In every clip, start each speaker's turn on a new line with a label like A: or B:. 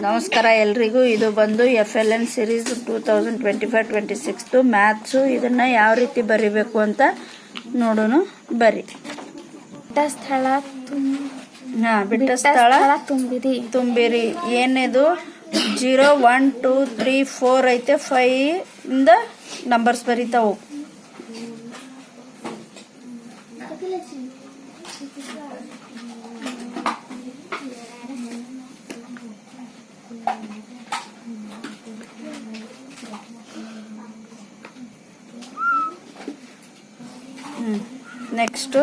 A: ನಮಸ್ಕಾರ ಎಲ್ರಿಗೂ. ಇದು ಬಂದು F L N series two thousand twenty five twenty sixth maths ಇದನ್ನು ಯಾವ ರೀತಿ ಬರಿಬೇಕು ಅಂತ ನೋಡೋಣ. ಬರಿ.
B: ಬಿಟ್ಟ ಸ್ಥಳ
A: ಹಾಂ ಬಿಟ್ಟ ಸ್ಥಳ
B: ತುಂಬಿರಿ.
A: ತುಂಬಿರಿ. ಏನಿದು? Zero one two three four ಐತೆ. ಫೈ ಇಂದ ನಂಬರ್ಸ್ ಬರಿತಾ ಹೋಗು. ನೆಕ್ಸ್ಟು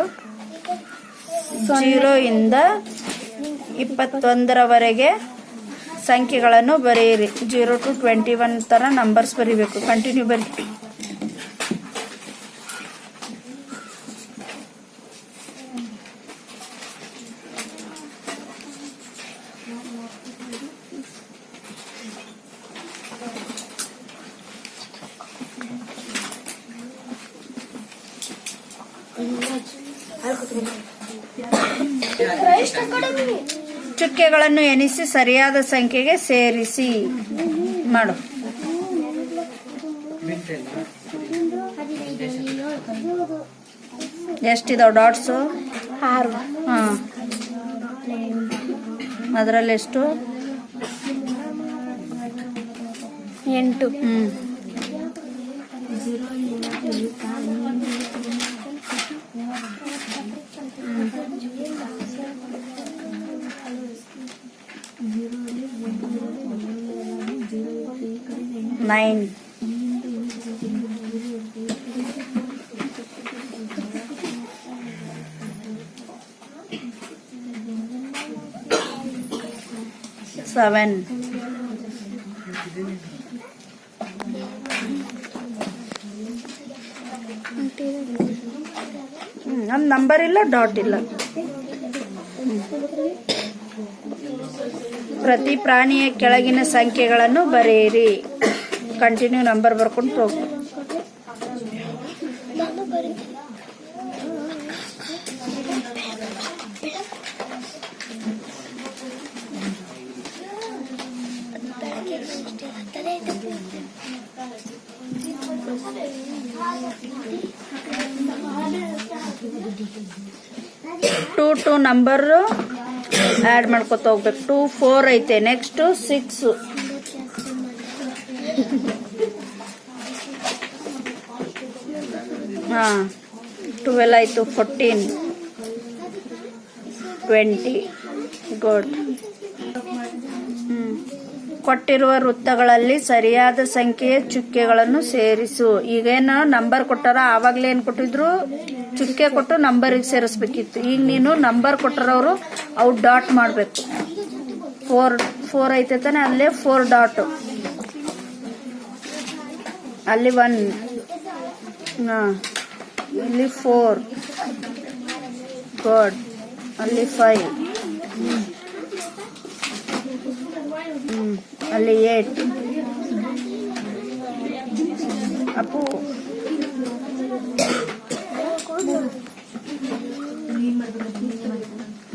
A: ಜೀರೋ ಇಂದ ಇಪ್ಪತ್ತೊಂದರವರೆಗೆ ಸಂಖ್ಯೆಗಳನ್ನು ಬರೆಯಿರಿ. ಜೀರೋ ಟು ಟ್ವೆಂಟಿ ಒನ್ ಥರ ನಂಬರ್ಸ್ ಬರೀಬೇಕು. ಕಂಟಿನ್ಯೂ ಬರಿ. ಚುಕ್ಕೆಗಳನ್ನು ಎನಿಸಿ ಸರಿಯಾದ ಸಂಖ್ಯೆಗೆ ಸೇರಿಸಿ ಮಾಡು. ಎಷ್ಟಿದಾವೆ ಡಾಟ್ಸು?
B: ಆರು.
A: ಹಾಂ. ಅದರಲ್ಲಿ ಎಷ್ಟು?
B: ಎಂಟು.
A: ಹ್ಞೂ ನೈನ್ ಸೆವೆನ್ ನಮ್ಮ ನಂಬರ್ ಇಲ್ಲ ಡಾಟ್ ಇಲ್ಲ. ಪ್ರತಿ ಪ್ರಾಣಿಯ ಕೆಳಗಿನ ಸಂಖ್ಯೆಗಳನ್ನು ಬರೆಯಿರಿ. ಕಂಟಿನ್ಯೂ ನಂಬರ್ ಬರ್ಕೊಂಡು ಹೋಗು. ಟೂ ಟು ನಂಬರು ಆ್ಯಡ್ ಮಾಡ್ಕೊತ ಹೋಗ್ಬೇಕು. ಟೂ ಫೋರ್ ಐತೆ. ನೆಕ್ಸ್ಟು ಸಿಕ್ಸ್ ಹಾಂ ಟ್ವೆಲ್ ಆಯಿತು ಫೋರ್ಟೀನ್ ಟ್ವೆಂಟಿ ಗುಡ್ ಕೊಟ್ಟಿರುವ ವೃತ್ತಗಳಲ್ಲಿ ಸರಿಯಾದ ಸಂಖ್ಯೆಯ ಚುಕ್ಕೆಗಳನ್ನು ಸೇರಿಸು. ಈಗೇನು ನಂಬರ್ ಕೊಟ್ಟಾರ, ಆವಾಗಲೇ ಏನು ಕೊಟ್ಟಿದ್ರು? ಚುಕ್ಕೆ ಕೊಟ್ಟು ನಂಬರಿಗೆ ಸೇರಿಸ್ಬೇಕಿತ್ತು. ಈಗ ನೀನು ನಂಬರ್ ಕೊಟ್ಟರವರು ಅವು ಡಾಟ್ ಮಾಡಬೇಕು. ಫೋರ್ ಫೋರ್ ಐತೆ ತಾನೆ, ಅಲ್ಲೇ ಫೋರ್ ಡಾಟು ಅಲ್ಲಿ ಒನ್ ಇಲ್ಲಿ ಫೋರ್ ಗಾಡ್ ಅಲ್ಲಿ ಫೈವ್. ಅಲ್ಲಿ ಏಟ್ ಅಪ್ಪು.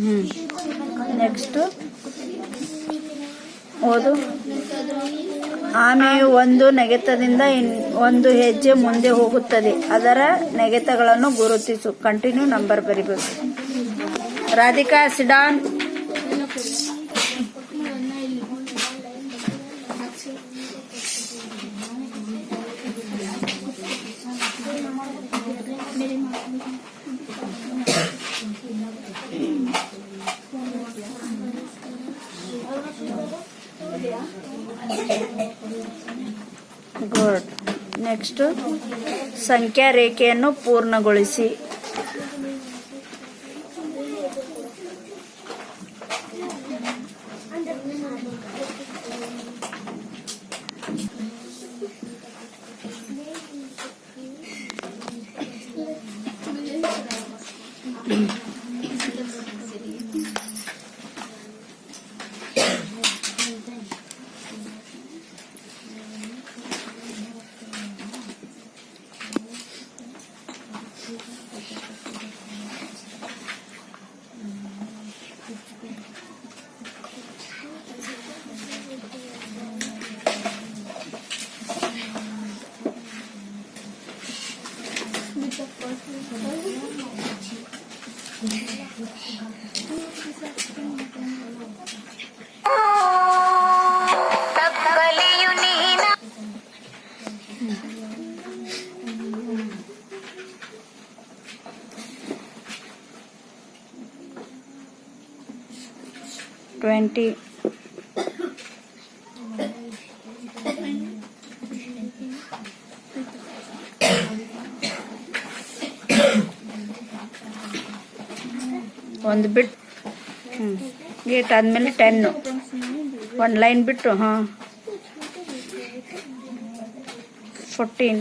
A: ಹ್ಞೂ ನೆಕ್ಸ್ಟು ಓದು. ಆಮೆಯು ಒಂದು ನೆಗೆತದಿಂದ ಒಂದು ಹೆಜ್ಜೆ ಮುಂದೆ ಹೋಗುತ್ತದೆ. ಅದರ ನೆಗೆತಗಳನ್ನು ಗುರುತಿಸು. ಕಂಟಿನ್ಯೂ ನಂಬರ್ ಬರಿಬೇಕು. ರಾಧಿಕಾ ಸಿಡಾನ್ ಗುಡ್ ನೆಕ್ಸ್ಟ್ ಸಂಖ್ಯಾ ರೇಖೆಯನ್ನು ಪೂರ್ಣಗೊಳಿಸಿ. ट्वेंटी ಒಂದು ಬಿಟ್ಟು ಹ್ಞೂ ಏಟ್ ಆದಮೇಲೆ ಟೆನ್ನು ಒಂದು ಲೈನ್ ಬಿಟ್ಟು ಹಾಂ. Fourteen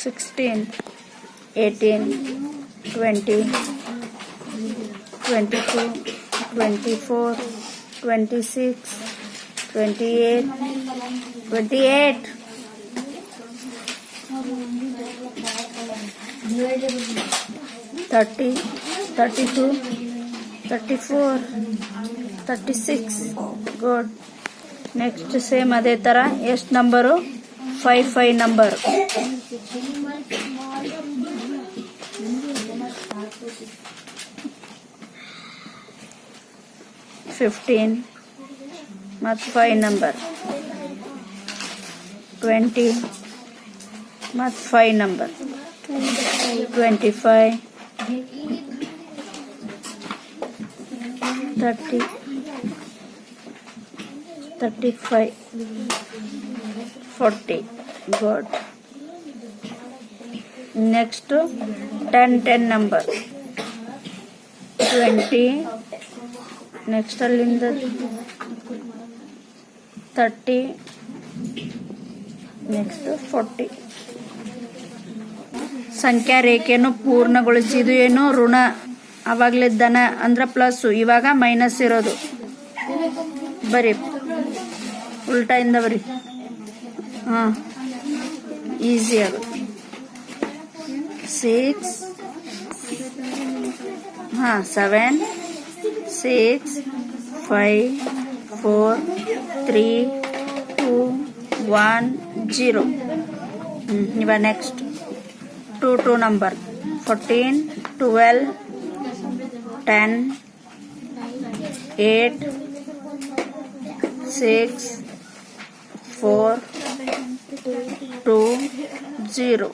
A: sixteen eighteen twenty twenty two twenty four twenty six twenty eight twenty eight thirty thirty two thirty four thirty six good next same ಅದೇ ಥರ ಎಷ್ಟು number five five number fifteen ಮತ್ತು five number twenty ಮತ್ತು five number twenty five thirty thirty five forty good next ten ten number twenty next ಅಲ್ಲಿಂದ thirty next forty ಸಂಖ್ಯಾ ರೇಖೆಯನ್ನು ಪೂರ್ಣಗೊಳಿಸಿದು ಏನು? ಋಣ. ಅವಾಗಲೇ ಧನ ಅಂದ್ರೆ ಪ್ಲಸ್ಸು ಇವಾಗ ಮೈನಸ್ ಇರೋದು. ಬರೀ ಉಲ್ಟಾಯಿಂದ ಬರಿ. ಹಾಂ ಈಸಿ ಆಗುತ್ತೆ ಸಿಕ್ಸ್ ಹಾಂ seven six five four three two one zero ಇವಾಗ next two two number fourteen twelve ten eight six four two zero